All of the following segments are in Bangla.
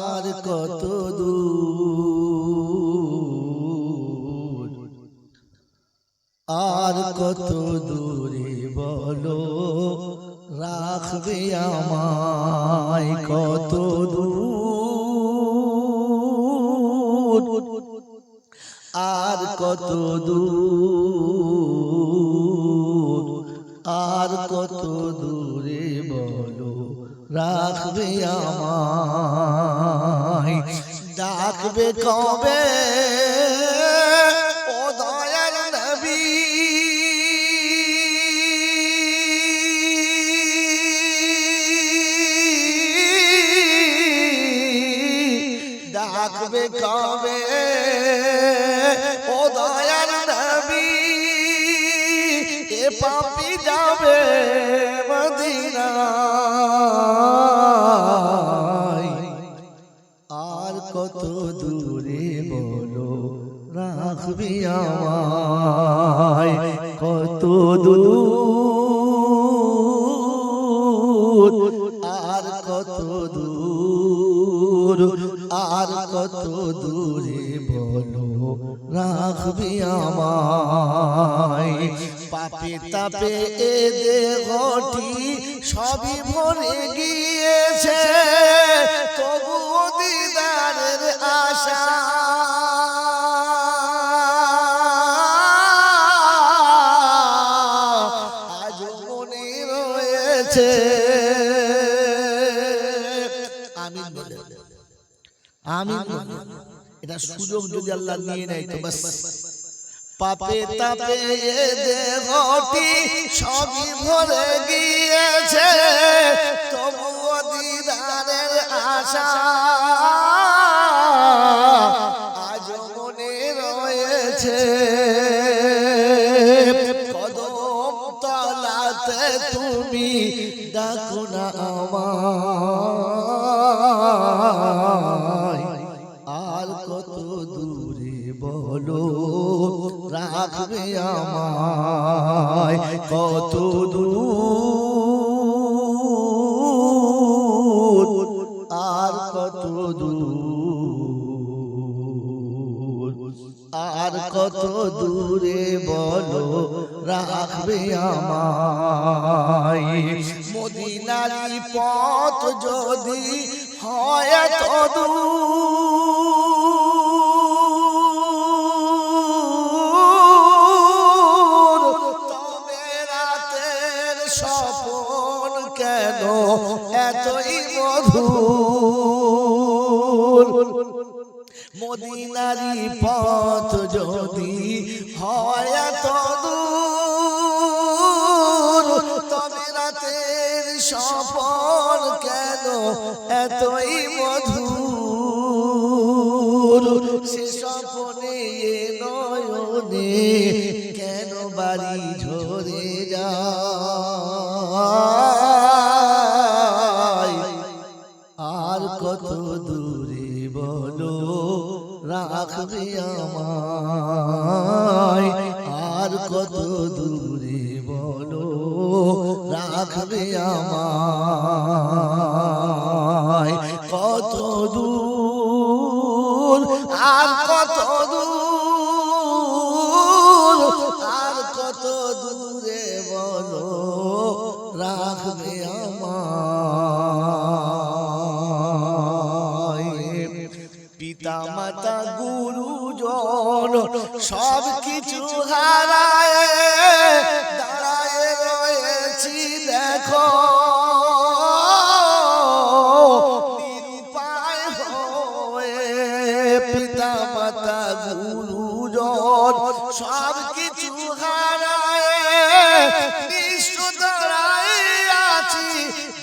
আর কত দূর? আর কত দূরে বলো, রাখবে আমায় কত দূর? আর কত দূর? আর কত দূর? রাখবে আমায়। ডাকবে কবে? ও দয়াল নবী। ডাকবে কবে? কত দূরে বলো, রাখবি আমায় কত দূর, আর কত দূর, আর কত দূরে বলো, রাখবি আমায়। পাপে তাপে এ দেহটি সবই মরে গিয়েছে তবুও রয়েছে আমি এটা সুযোগ যদি আল্লাহ নিয়ে নেয় তো বাস। পাপে তাপে এ দেহটি সবই ভরে গিয়েছে। তবুও দিদারের আশা ডাকো না আমায়। আর কত দূরে বলো রাখবে আমায়। কত দূর আর কত দূর। আর কত দূরে বলো রাখবে আমায়। মদিনারি পথ যদি হয় এত দূর মদিনারি পথ যদি হয় তবে রাতের সফল কেন এতই মধুর? সে স্বপনে এ নয়নে কেন বাড়ি ঝরে রাখবে আমায়। আর কত দূরে বলো, রাখবে আমায়। কত দূর, আর কত দূর, আর কত দূরে বলো, রাখবে আমায়। পিতা মাতা গুরুজন সব কিছু হারায় দাঁড়ায় রয়েছি দেখো। পিতা মাতা গুরুজন সব কিছু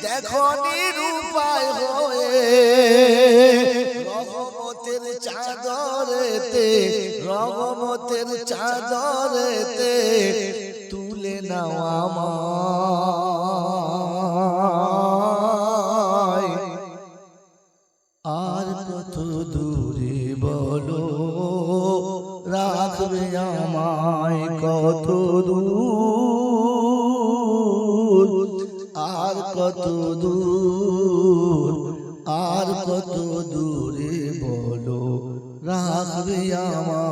দেখো নিরুপায় হয়ে রহমতের চাদরেতে রহমতের চাদরেতে তুলে নাও আমায়। আর কত দূরে বলো, রাখবে আমায় কত দূর? আর কত দূর, আর কত দূরে? রাখবে আমার